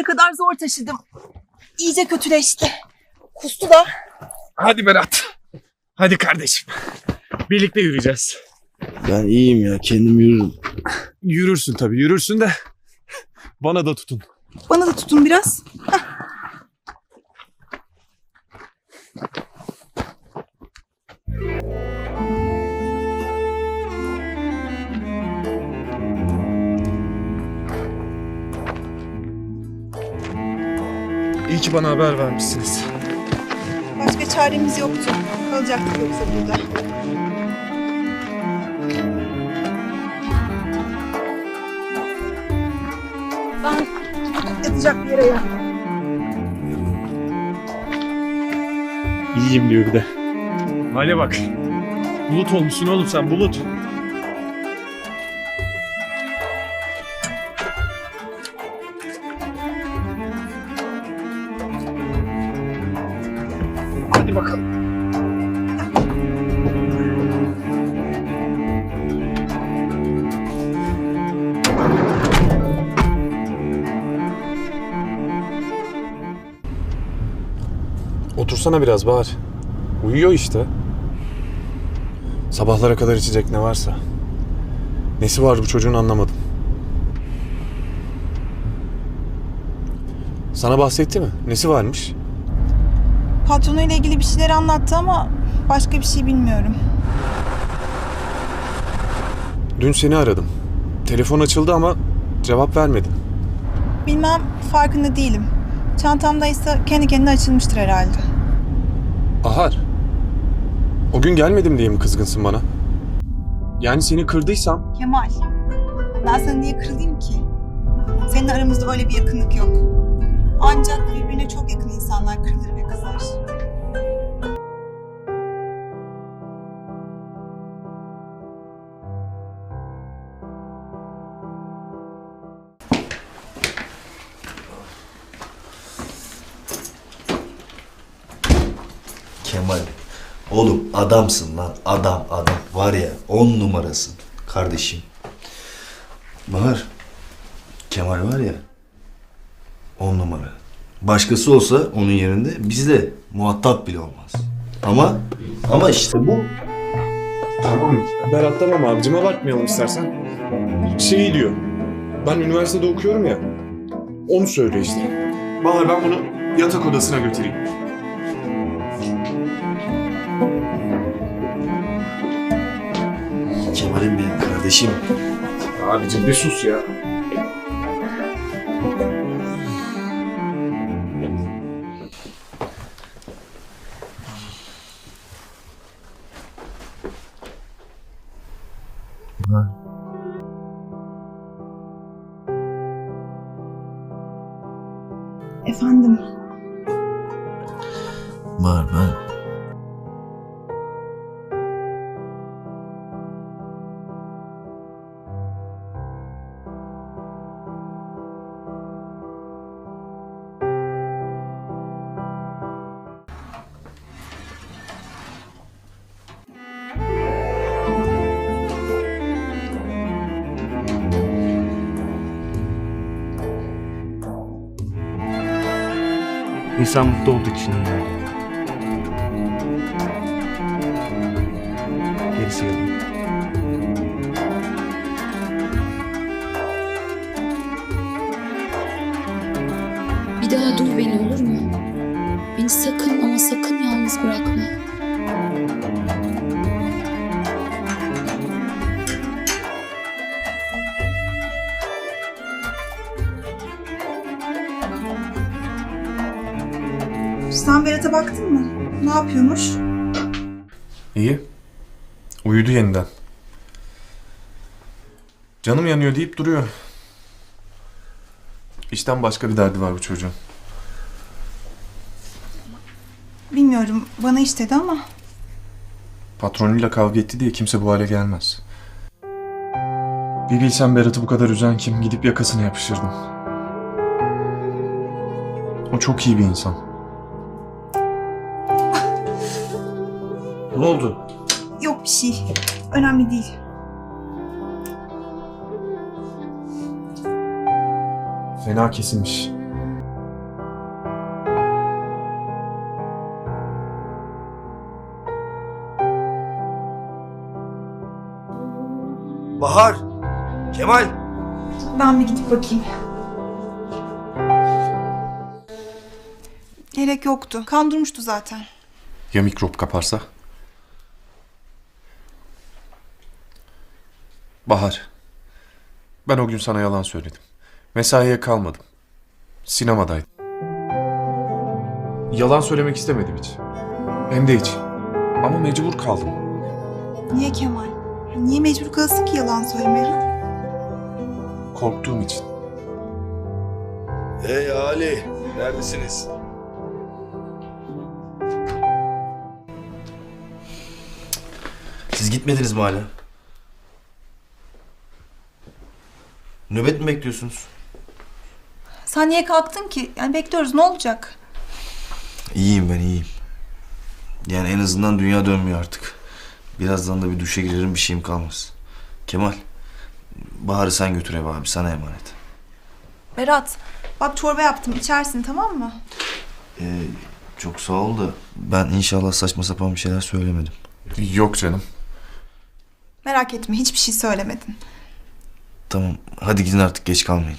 Buraya kadar zor taşıdım. İyice kötüleşti. Kustu da. Hadi Berat. Hadi kardeşim. Birlikte yürüyeceğiz. Ben iyiyim ya kendim yürürüm. Yürürsün tabii yürürsün de. Bana da tutun. Bana da tutun biraz. İyi ki bana haber vermişsiniz. Başka çaremiz yoktu. Kalacaktık yoksa burada. Ben yatacak bir yere yok. İyiyim diyor bir de. Hale bak. Bulut olmuşsun oğlum sen bulut. Bakalım. Otursana biraz Bahar. Uyuyor işte. Sabahlara kadar içecek ne varsa. Nesi var bu çocuğun anlamadım. Sana bahsetti mi? Nesi varmış? Patronuyla ilgili bir şeyler anlattı ama başka bir şey bilmiyorum. Dün seni aradım. Telefon açıldı ama cevap vermedin. Bilmem farkında değilim. Çantamdaysa kendi kendine açılmıştır herhalde. Ahar. O gün gelmedim diye mi kızgınsın bana? Yani seni kırdıysam Kemal, ben sana niye kırılayım ki? Seninle aramızda öyle bir yakınlık yok. Ancak birbirine çok yakın insanlar kırılır ve kızar. Kemal. Oğlum adamsın lan adam adam. Var ya on numarasın kardeşim. Bahar. Kemal var ya on numara. Başkası olsa onun yerinde bizle muhatap bile olmaz. Ama ama işte bu Tamam. Berat tamam abicim abartmayalım istersen. Şey diyor. Ben üniversitede okuyorum ya. Onu söylüyor işte. Bahar ben bunu yatak odasına götüreyim. Kemal'im benim kardeşim. Abicim bir sus ya. Efendim, Var ben. İnsan mutlu olduk için yani. Gerisi yalan. Bir daha duy beni olur mu? Beni sakın ama sakın yalnız bırakma. Sen Berat'a baktın mı? Ne yapıyormuş? İyi. Uyudu yeniden. Canım yanıyor deyip duruyor. İşten başka bir derdi var bu çocuğun. Bilmiyorum, bana istedi ama Patronuyla kavga etti diye kimse bu hale gelmez. Bir bilsem Berat'ı bu kadar üzen kim gidip yakasına yapışırdım. O çok iyi bir insan. Ne oldu? Yok bir şey. Önemli değil. Fena kesilmiş. Bahar, Kemal. Ben bir gidip bakayım. Gerek yoktu. Kan durmuştu zaten. Ya mikrop kaparsa? Bahar. Ben o gün sana yalan söyledim. Mesaiye kalmadım. Sinemadaydım. Yalan söylemek istemedim hiç. Hem de hiç. Ama mecbur kaldım. Niye Kemal? Niye mecbur kalasın ki yalan söylemeye? Korktuğum için. Hey Ali! Neredesiniz? Siz gitmediniz mi hala? Nöbet mi bekliyorsunuz? Sen niye kalktın ki? Yani bekliyoruz ne olacak? İyiyim ben iyiyim. Yani en azından dünya dönmüyor artık. Birazdan da bir duşa girerim bir şeyim kalmaz. Kemal, Bahar'ı sen götür ev abi sana emanet. Berat bak çorba yaptım içersin tamam mı? Ee, çok sağ ol da ben inşallah saçma sapan bir şeyler söylemedim. Yok canım. Merak etme hiçbir şey söylemedin. Tamam hadi gidin artık geç kalmayın.